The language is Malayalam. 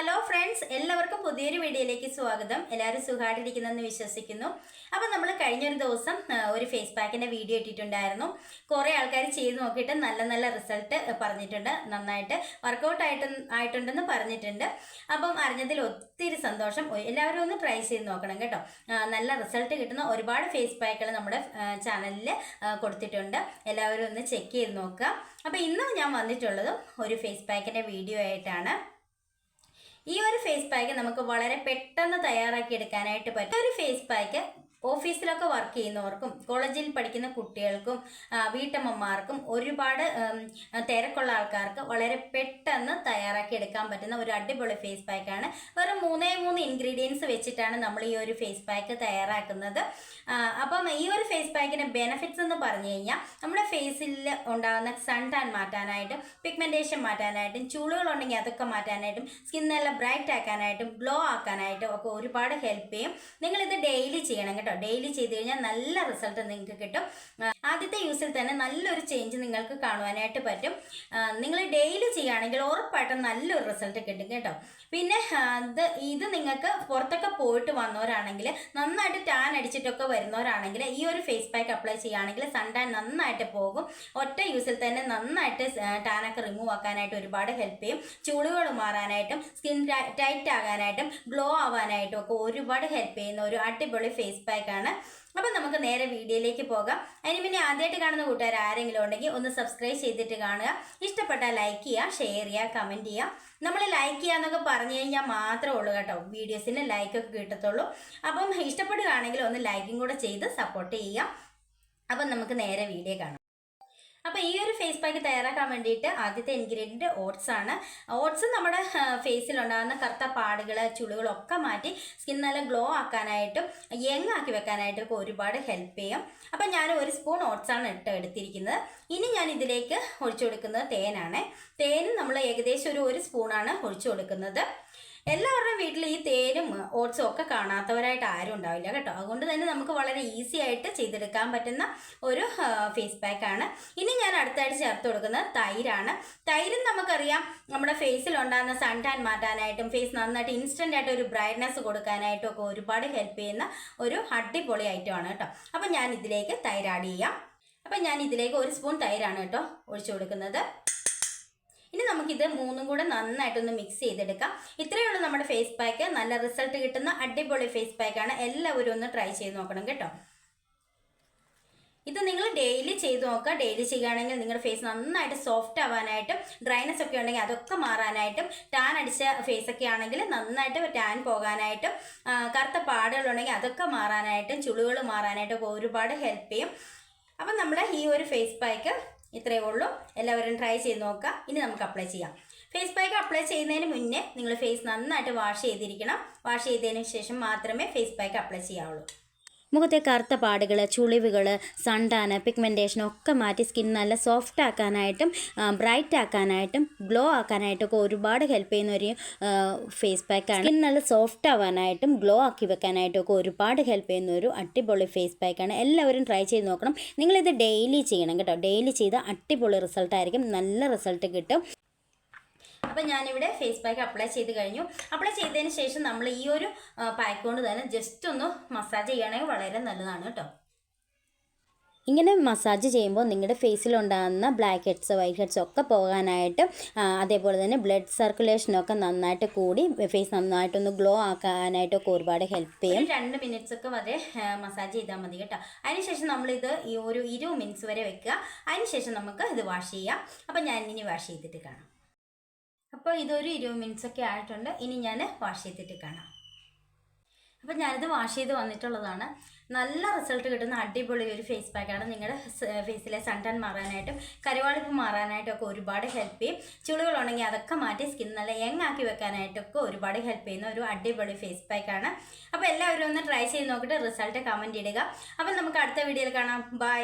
ഹലോ ഫ്രണ്ട്സ് എല്ലാവർക്കും പുതിയൊരു വീഡിയോയിലേക്ക് സ്വാഗതം. എല്ലാവരും സുഖമായിട്ടിരിക്കുന്നെന്ന് വിശ്വസിക്കുന്നു. അപ്പം നമ്മൾ കഴിഞ്ഞൊരു ദിവസം ഒരു ഫേസ് പാക്കിന്റെ വീഡിയോ ഇട്ടിട്ടുണ്ടായിരുന്നു. കുറേ ആൾക്കാർ ചെയ്ത് നോക്കിയിട്ട് നല്ല നല്ല റിസൾട്ട് പറഞ്ഞിട്ടുണ്ട്. നന്നായിട്ട് വർക്കൗട്ട് ആയിട്ട് ആയിട്ടുണ്ടെന്ന് പറഞ്ഞിട്ടുണ്ട്. അപ്പം അറിഞ്ഞതിൽ ഒത്തിരി സന്തോഷം. എല്ലാവരും ഒന്ന് ട്രൈ ചെയ്ത് നോക്കണം കേട്ടോ. നല്ല റിസൾട്ട് കിട്ടുന്ന ഒരുപാട് ഫേസ് പാക്കുകൾ നമ്മുടെ ചാനലിൽ കൊടുത്തിട്ടുണ്ട്. എല്ലാവരും ഒന്ന് ചെക്ക് ചെയ്ത് നോക്കുക. അപ്പോൾ ഇന്നും ഞാൻ വന്നിട്ടുള്ളതും ഒരു ഫേസ് പാക്കിന്റെ വീഡിയോ ആയിട്ടാണ്. ഈ ഒരു ഫേസ് പാക്ക് നമുക്ക് വളരെ പെട്ടെന്ന് തയ്യാറാക്കി എടുക്കാനായിട്ട് പറ്റും. ഒരു ഫേസ് പാക്ക് ഓഫീസിലൊക്കെ വർക്ക് ചെയ്യുന്നവർക്കും കോളേജിൽ പഠിക്കുന്ന കുട്ടികൾക്കും വീട്ടമ്മമാർക്കും ഒരുപാട് തിരക്കുള്ള ആൾക്കാർക്ക് വളരെ പെട്ടെന്ന് തയ്യാറാക്കി എടുക്കാൻ പറ്റുന്ന ഒരു അടിപൊളി ഫേസ് പാക്കാണ് വെറും മൂന്നേ മൂന്ന് ഇൻഗ്രീഡിയൻസ് വെച്ചിട്ടാണ് നമ്മൾ ഈ ഒരു ഫേസ് പാക്ക് തയ്യാറാക്കുന്നത്. അപ്പം ഈ ഒരു ഫേസ് പാക്കിന്റെ ബെനിഫിറ്റ്സ് എന്ന് പറഞ്ഞു കഴിഞ്ഞാൽ നമ്മുടെ ഫേസിൽ ഉണ്ടാകുന്ന സൺ ടാൻ മാറ്റാനായിട്ടും പിഗ്മെന്റേഷൻ മാറ്റാനായിട്ടും ചുളുകളുണ്ടെങ്കിൽ അതൊക്കെ മാറ്റാനായിട്ടും സ്കിൻ നല്ല ബ്രൈറ്റ് ആക്കാനായിട്ടും ഗ്ലോ ആക്കാനായിട്ടും ഒക്കെ ഒരുപാട് ഹെൽപ്പ് ചെയ്യും. നിങ്ങളിത് ഡെയിലി ചെയ്യണം കേട്ടോ. ഡെയിലി ചെയ്ത് കഴിഞ്ഞാൽ നല്ല റിസൾട്ട് നിങ്ങൾക്ക് കിട്ടും. ആദ്യത്തെ യൂസിൽ തന്നെ നല്ലൊരു ചേഞ്ച് നിങ്ങൾക്ക് കാണുവാനായിട്ട് പറ്റും. നിങ്ങൾ ഡെയിലി ചെയ്യുകയാണെങ്കിൽ ഉറപ്പായിട്ടും നല്ലൊരു റിസൾട്ട് കിട്ടും കേട്ടോ. പിന്നെ ഇത് ഇത് നിങ്ങൾക്ക് പുറത്തൊക്കെ പോയിട്ട് വന്നവരാണെങ്കിൽ നന്നായിട്ട് ടാൻ അടിച്ചിട്ടൊക്കെ വരുന്നവരാണെങ്കിൽ ഈ ഒരു ഫേസ് പാക്ക് അപ്ലൈ ചെയ്യുകയാണെങ്കിൽ സൺ ടാൻ നന്നായിട്ട് പോകും. ഒറ്റ യൂസിൽ തന്നെ നന്നായിട്ട് ടാനൊക്കെ റിമൂവ് ആക്കാനായിട്ട് ഒരുപാട് ഹെൽപ്പ് ചെയ്യും. ചുളികൾ മാറാനായിട്ടും സ്കിൻ ടൈറ്റ് ആകാനായിട്ടും ഗ്ലോ ആവാനായിട്ടും ഒക്കെ ഒരുപാട് ഹെൽപ്പ് ചെയ്യുന്ന ഒരു അടിപൊളി ഫേസ് പാക്കാണ് അപ്പം നമുക്ക് നേരെ വീഡിയോയിലേക്ക് പോകാം. അതിന് പിന്നെ ആദ്യമായിട്ട് കാണുന്ന കൂട്ടുകാർ ആരെങ്കിലും ഉണ്ടെങ്കിൽ ഒന്ന് സബ്സ്ക്രൈബ് ചെയ്തിട്ട് കാണുക. ഇഷ്ടപ്പെട്ടാൽ ലൈക്ക് ചെയ്യുക ഷെയർ ചെയ്യുക കമന്റ് ചെയ്യുക. നമ്മൾ ലൈക്ക് ചെയ്യുക എന്നൊക്കെ പറഞ്ഞു കഴിഞ്ഞാൽ മാത്രമേ ഉള്ളൂ കേട്ടോ. വീഡിയോസിന് ലൈക്കൊക്കെ കിട്ടത്തുള്ളൂ. അപ്പം ഇഷ്ടപ്പെടുകയാണെങ്കിൽ ഒന്ന് ലൈക്കും കൂടെ ചെയ്ത് സപ്പോർട്ട് ചെയ്യുക. അപ്പം നമുക്ക് നേരെ വീഡിയോ കാണാം. അപ്പോൾ ഈ ഒരു ഫേസ് പാക്ക് തയ്യാറാക്കാൻ വേണ്ടിയിട്ട് ആദ്യത്തെ ഇൻഗ്രീഡിയന്റ് ഓട്സ് ആണ്. ഓട്സ് നമ്മുടെ ഫേസിൽ ഉണ്ടാകുന്ന കറുത്ത പാടുകൾ ചുളികളൊക്കെ മാറ്റി സ്കിൻ നല്ല ഗ്ലോ ആക്കാനായിട്ടും യങ് ആക്കി വെക്കാനായിട്ടും ഒക്കെ ഒരുപാട് ഹെൽപ്പ് ചെയ്യും. അപ്പം ഞാൻ ഒരു സ്പൂൺ ഓട്സ് ആണ് ഇട്ട് എടുത്തിരിക്കുന്നത്. ഇനി ഞാൻ ഇതിലേക്ക് ഒഴിച്ചു കൊടുക്കുന്നത് തേനാണ്. തേനും നമ്മൾ ഏകദേശം ഒരു ഒരു സ്പൂണാണ് ഒഴിച്ചു കൊടുക്കുന്നത്. എല്ലാവരുടെയും വീട്ടിൽ ഈ തേനും ഓട്സും ഒക്കെ കാണാത്തവരായിട്ട് ആരും ഉണ്ടാവില്ല കേട്ടോ. അതുകൊണ്ട് തന്നെ നമുക്ക് വളരെ ഈസി ആയിട്ട് ചെയ്തെടുക്കാൻ പറ്റുന്ന ഒരു ഫേസ് പാക്കാണ് ഇനി ഞാൻ അടുത്തായിട്ട് ചേർത്ത് കൊടുക്കുന്നത് തൈരാണ്. തൈരും നമുക്കറിയാം നമ്മുടെ ഫേസിൽ ഉണ്ടാകുന്ന സൺ ടാൻ മാറ്റാനായിട്ടും ഫേസ് നന്നായിട്ട് ഇൻസ്റ്റന്റ് ആയിട്ട് ഒരു ബ്രൈറ്റ്നസ് കൊടുക്കാനായിട്ടും ഒക്കെ ഒരുപാട് ഹെൽപ്പ് ചെയ്യുന്ന ഒരു അടിപൊളി ഐറ്റമാണ് കേട്ടോ. അപ്പം ഞാൻ ഇതിലേക്ക് തൈര് ആഡ് ചെയ്യാം. അപ്പം ഞാൻ ഇതിലേക്ക് ഒരു സ്പൂൺ തൈരാണ് കേട്ടോ ഒഴിച്ചു കൊടുക്കുന്നത്. ഇനി നമുക്കിത് മൂന്നും കൂടെ നന്നായിട്ടൊന്ന് മിക്സ് ചെയ്തെടുക്കാം. ഇത്രയേ ഉള്ളൂ നമ്മുടെ ഫേസ് പാക്ക് നല്ല റിസൾട്ട് കിട്ടുന്ന അടിപൊളി ഫേസ് പാക്കാണ് എല്ലാവരും ഒന്ന് ട്രൈ ചെയ്ത് നോക്കണം കേട്ടോ. ഇത് നിങ്ങൾ ഡെയിലി ചെയ്ത് നോക്കുക. ഡെയിലി ചെയ്യുകയാണെങ്കിൽ നിങ്ങളുടെ ഫേസ് നന്നായിട്ട് സോഫ്റ്റ് ആവാനായിട്ടും ഡ്രൈനസ് ഒക്കെ ഉണ്ടെങ്കിൽ അതൊക്കെ മാറാനായിട്ടും ടാൻ അടിച്ച ഫേസ് ഒക്കെ ആണെങ്കിൽ നന്നായിട്ട് ടാൻ പോകാനായിട്ടും കറുത്ത പാടുകളുണ്ടെങ്കിൽ അതൊക്കെ മാറാനായിട്ടും ചുളികൾ മാറാനായിട്ടും ഒക്കെ ഒരുപാട് ഹെൽപ്പ് ചെയ്യും. അപ്പം നമ്മൾ ഈ ഒരു ഫേസ് പാക്ക് ഇത്രയേ ഉള്ളൂ. എല്ലാവരും ട്രൈ ചെയ്ത് നോക്കുക. ഇനി നമുക്ക് അപ്ലൈ ചെയ്യാം. ഫേസ് പാക്ക് അപ്ലൈ ചെയ്യുന്നതിന് മുന്നേ നിങ്ങൾ ഫേസ് നന്നായിട്ട് വാഷ് ചെയ്തിരിക്കണം. വാഷ് ചെയ്തതിന് ശേഷം മാത്രമേ ഫേസ് പാക്ക് അപ്ലൈ ചെയ്യാവുള്ളൂ. മുഖത്തെ കറുത്ത പാടുകൾ ചുളിവുകൾ സണ്ടാന് പിഗ്മെന്റേഷൻ ഒക്കെ മാറ്റി സ്കിൻ നല്ല സോഫ്റ്റ് ആക്കാനായിട്ടും ബ്രൈറ്റ് ആക്കാനായിട്ടും ഗ്ലോ ആക്കാനായിട്ടും ഒക്കെ ഒരുപാട് ഹെൽപ്പ് ചെയ്യുന്ന ഒരു ഫേസ് പാക്കാണ് സ്കിൻ നല്ല സോഫ്റ്റ് ആവാനായിട്ടും ഗ്ലോ ആക്കി വെക്കാനായിട്ടും ഒക്കെ ഒരുപാട് ഹെൽപ്പ് ചെയ്യുന്ന ഒരു അടിപൊളി ഫേസ് പാക്കാണ് എല്ലാവരും ട്രൈ ചെയ്ത് നോക്കണം. നിങ്ങളിത് ഡെയിലി ചെയ്യണം കേട്ടോ. ഡെയിലി ചെയ്ത് അടിപൊളി റിസൾട്ടായിരിക്കും നല്ല റിസൾട്ട് കിട്ടും. അപ്പം ഞാനിവിടെ ഫേസ് പാക്ക് അപ്ലൈ ചെയ്ത് കഴിഞ്ഞു. അപ്ലൈ ചെയ്തതിന് ശേഷം നമ്മൾ ഈ ഒരു പാക്ക് കൊണ്ട് തന്നെ ജസ്റ്റ് ഒന്ന് മസാജ് ചെയ്യുകയാണെങ്കിൽ വളരെ നല്ലതാണ് കേട്ടോ. ഇങ്ങനെ മസാജ് ചെയ്യുമ്പോൾ നിങ്ങളുടെ ഫേസിലുണ്ടാകുന്ന ബ്ലാക്ക് ഹെഡ്സ് വൈറ്റ് ഹെഡ്സ് ഒക്കെ പോകാനായിട്ട് അതേപോലെ തന്നെ ബ്ലഡ് സർക്കുലേഷനൊക്കെ നന്നായിട്ട് കൂടി ഫേസ് നന്നായിട്ടൊന്ന് ഗ്ലോ ആക്കാനായിട്ടൊക്കെ ഒരുപാട് ഹെൽപ്പ് ചെയ്യും. രണ്ട് മിനിറ്റ്സ് ഒക്കെ വരെ മസാജ് ചെയ്താൽ മതി കേട്ടോ. അതിനുശേഷം നമ്മളിത് ഈ ഒരു ഇരുപത് മിനിറ്റ്സ് വരെ വെക്കുക. അതിനുശേഷം നമുക്ക് ഇത് വാഷ് ചെയ്യാം. അപ്പം ഞാൻ ഇനി വാഷ് ചെയ്തിട്ട് കാണാം. അപ്പോൾ ഇതൊരു ഇരുപത് മിനിറ്റ്സ് ഒക്കെ ആയിട്ടുണ്ട്. ഇനി ഞാൻ വാഷ് ചെയ്തിട്ട് കാണാം. അപ്പം ഞാനിത് വാഷ് ചെയ്ത് വന്നിട്ടുള്ളതാണ്. നല്ല റിസൾട്ട് കിട്ടുന്ന അടിപൊളി ഒരു ഫേസ് പാക്കാണ് നിങ്ങളുടെ ഫേസിലെ സൺടാൻ മാറാനായിട്ടും കരുവാളിപ്പ് മാറാനായിട്ടും ഒക്കെ ഒരുപാട് ഹെൽപ്പ് ചെയ്യും. ചുളികളുണ്ടെങ്കിൽ അതൊക്കെ മാറ്റി സ്കിൻ നല്ല യങ് ആക്കി വെക്കാനായിട്ടൊക്കെ ഒരുപാട് ഹെൽപ്പ് ചെയ്യുന്ന ഒരു അടിപൊളി ഫേസ് പാക്കാണ് അപ്പോൾ എല്ലാവരും ഒന്ന് ട്രൈ ചെയ്ത് നോക്കിയിട്ട് റിസൾട്ട് കമന്റ് ഇടുക. അപ്പം നമുക്ക് അടുത്ത വീഡിയോയിൽ കാണാം. ബൈ